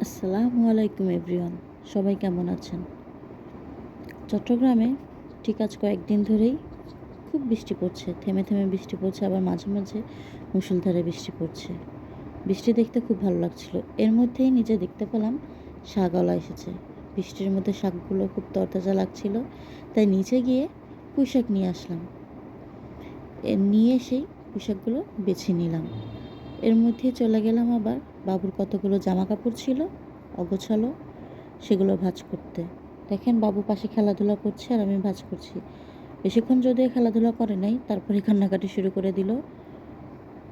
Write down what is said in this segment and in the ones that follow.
আসসালামু আলাইকুম এভরিওয়ান, সবাই কেমন আছেন? চট্টগ্রামে ঠিক আজ কয়েকদিন ধরেই খুব বৃষ্টি পড়ছে, থেমে থেমে বৃষ্টি পড়ছে, আবার মাঝে মাঝে মুষলধারে বৃষ্টি পড়ছে। বৃষ্টি দেখতে খুব ভালো লাগছিল, এর মধ্যেই নিজে দেখতে পেলাম শাকওয়ালা এসেছে। বৃষ্টির মধ্যে শাকগুলো খুব তরতাজা লাগছিল, তাই নিচে গিয়ে পুঁইশাক নিয়ে আসলাম। নিয়ে এসেই পুঁইশাকগুলো বেছে নিলাম। এর মধ্যে চলে গেলাম আবার। বাবুর কতগুলো জামা কাপড় ছিল, অগোছালো, সেগুলো ভাঁজ করতে। দেখেন বাবু পাশে খেলাধুলা করছে আর আমি ভাঁজ করছি। বেশিক্ষণ যদিও খেলাধুলা করে নাই, তারপরে কান্নাকাটি শুরু করে দিল।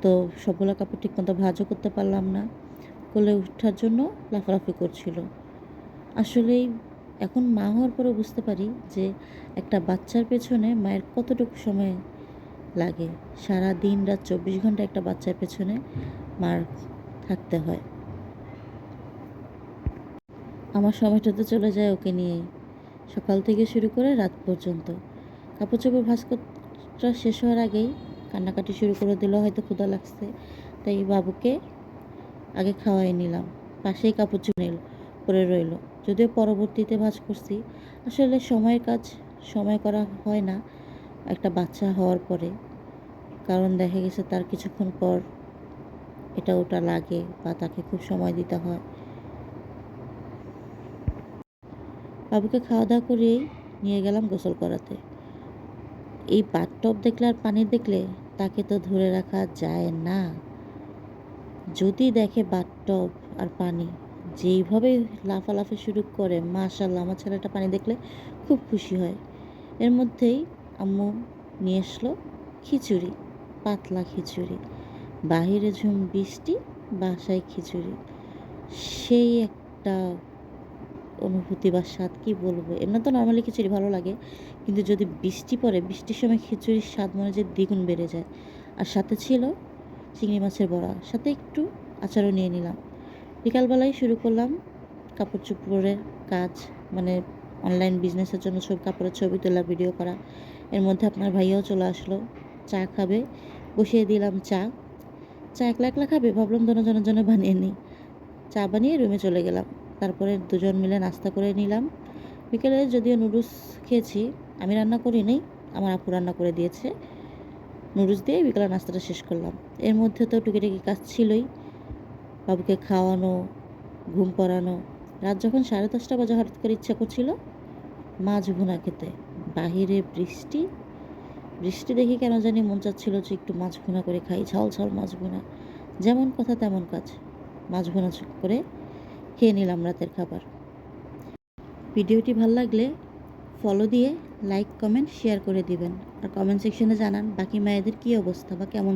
তো সবগুলো কাপড় ঠিকমতো ভাঁজও করতে পারলাম না। কোলে ওঠার জন্য লাফালাফি করছিল। আসলেই এখন মা হওয়ার পরে বুঝতে পারি যে একটা বাচ্চার পেছনে মায়ের কতটুকু সময় লাগে। সারা দিন রাত চব্বিশ ঘণ্টা একটা বাচ্চার পেছনে মার থাকতে হয়। আমার সময়টা তো চলে যায় ওকে নিয়েই। সকাল থেকে শুরু করে রাত পর্যন্ত। কাপড় চোপড় করা শেষ হওয়ার আগেই কান্নাকাটি শুরু করে দিল, হয়তো ক্ষুধা লাগছে। তাই বাবুকে আগে খাওয়াই নিলাম। পাশেই কাপড় চুনিল পরে রইল। যদিও পরবর্তীতে ভাঁজ করছি আসলে সময়ের কাজ সময় করা হয় না। একটা বাচ্চা হওয়ার পরে, কারণ দেখা গেছে তার কিছুক্ষণ পর এটা ওটা লাগে বা তাকে খুব সময় দিতে হয়। বাবুকে খাওয়া দাওয়া করেই নিয়ে গেলাম গোসল করাতে। এই বাথটব দেখলে আর পানি দেখলে তাকে তো ধরে রাখা যায় না। যদি দেখে বাথটব আর পানি যেইভাবে লাফালাফি শুরু করে মাশাল্লাহ আমার ছেলেটা পানি দেখলে খুব খুশি হয়। এর মধ্যেই আম্মু নিয়ে আসলো খিচুড়ি, পাতলা খিচুড়ি। বাহিরে ঝুম বৃষ্টি, বাসায় খিচুড়ি। সেই একটা অনুভূতি বা স্বাদ কী বলব? এমনি তো নর্মালি খিচুড়ি ভালো লাগে, কিন্তু যদি বৃষ্টি পড়ে, বৃষ্টির সময় খিচুড়ির স্বাদ মনে যে দ্বিগুণ বেড়ে যায়। আর সাথে ছিল চিংড়ি মাছের বড়া, সাথে একটু আচারও নিয়ে নিলাম। বিকালবেলায় শুরু করলাম কাপড় চোপড়ের কাজ মানে অনলাইন বিজনেসের জন্য সব কাপড়ের ছবি তোলা ভিডিও করা। এর মধ্যে আপনার ভাইয়াও চলে আসলো। চা খাবে। বসিয়ে দিলাম চা। চা একলা একলা খাবে? ভাবলাম দুজনের জন্য বানিয়ে নিই। চা বানিয়ে রুমে চলে গেলাম। তারপরে দুজন মিলে নাস্তা করে নিলাম। বিকেলে যদিও নুডলস খেয়েছি, আমি রান্না করি নি আমার আপু রান্না করে দিয়েছে। নুডলস দিয়ে বিকেলে নাস্তাটা শেষ করলাম। এর মধ্যে তো টুকিটাকি কাজ ছিলই। বাবুকে খাওয়ানো, ঘুম পড়ানো। রাত যখন সাড়ে দশটা বাজে হঠাৎ করে ইচ্ছা করছিল মাছ ভুনা খেতে। বাহিরে বৃষ্টি। বৃষ্টি দেখি কেন জানি মন চাচ্ছিল যে একটু মাছ ভুনা করে খাই, ঝাল ঝাল মাছ ভুনা। যেমন কথা তেমন কাজ। মাছ ভুনা করে খেয়ে নিলাম রাতের খাবার। ভিডিওটি ভালো লাগলে ফলো দিয়ে লাইক কমেন্ট শেয়ার করে দিবেন। আর কমেন্ট সেকশনে জানান বাকি মায়েদের কী অবস্থা বা কেমন